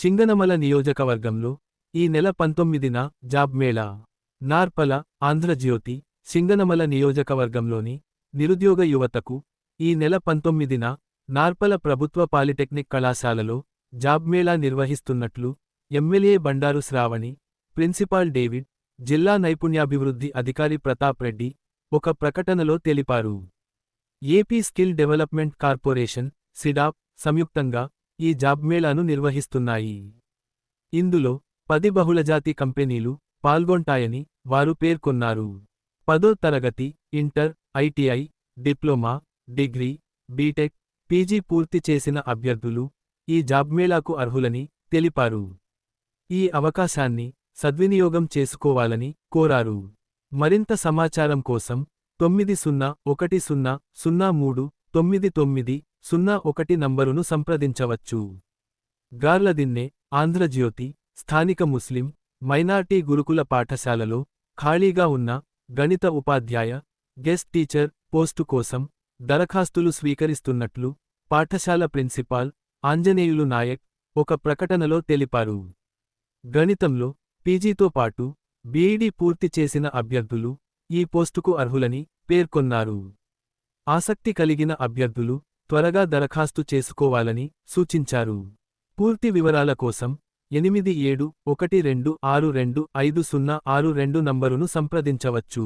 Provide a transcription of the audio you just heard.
సింగనమల నియోజకవర్గంలో ఈ నెల పంతొమ్మిదిన జాబ్ మేళా నార్పల ఆంధ్రజ్యోతి సింగనమల నియోజకవర్గంలోని నిరుద్యోగ యువతకు ఈ నెల పంతొమ్మిదిన నార్పల ప్రభుత్వ పాలిటెక్నిక్ కళాశాలలో జాబ్ మేళా నిర్వహిస్తున్నట్లు MLA Bandaru Sravani principal David జిల్లా నైపుణ్యాభివృద్ధి అధికారి ప్రతాప్ రెడ్డి ఒక ప్రకటనలో తెలిపారు. AP skill development corporation SEEDAP సంయుక్తంగా ఈ జాబ్మేళాను నిర్వహిస్తున్నాయి. ఇందులో పది బహుళజాతి కంపెనీలు పాల్గొంటాయని వారు పేర్కొన్నారు. పదో తరగతి inter ITI diploma degree BTech PG పూర్తి చేసిన అభ్యర్థులు ఈ జాబ్మేళాకు అర్హులని తెలిపారు. ఈ అవకాశాన్ని సద్వినియోగం చేసుకోవాలని కోరారు. మరింత సమాచారం కోసం తొమ్మిది సున్నా ఒకటి సున్నా సున్నా మూడు తొమ్మిది తొమ్మిది సున్నా ఒకటి నంబరును సంప్రదించవచ్చు. గార్లదిన్నె ఆంధ్రజ్యోతి స్థానిక ముస్లిం మైనార్టీ గురుకుల పాఠశాలలో ఖాళీగా ఉన్న గణిత ఉపాధ్యాయ గెస్ట్ టీచర్ పోస్టు కోసం దరఖాస్తులు స్వీకరిస్తున్నట్లు పాఠశాల ప్రిన్సిపాల్ ఆంజనేయులు నాయక్ ఒక ప్రకటనలో తెలిపారు. గణితంలో పీజీతో పాటు బీఈడీ పూర్తి చేసిన అభ్యర్థులు ఈ పోస్టుకు అర్హులని పేర్కొన్నారు. ఆసక్తి కలిగిన అభ్యర్థులు త్వరగా దరఖాస్తు చేసుకోవాలని సూచించారు. పూర్తి వివరాల కోసం ఎనిమిది ఏడు ఒకటి రెండు ఆరు రెండు ఐదు సున్నా ఆరు రెండు నంబరును సంప్రదించవచ్చు.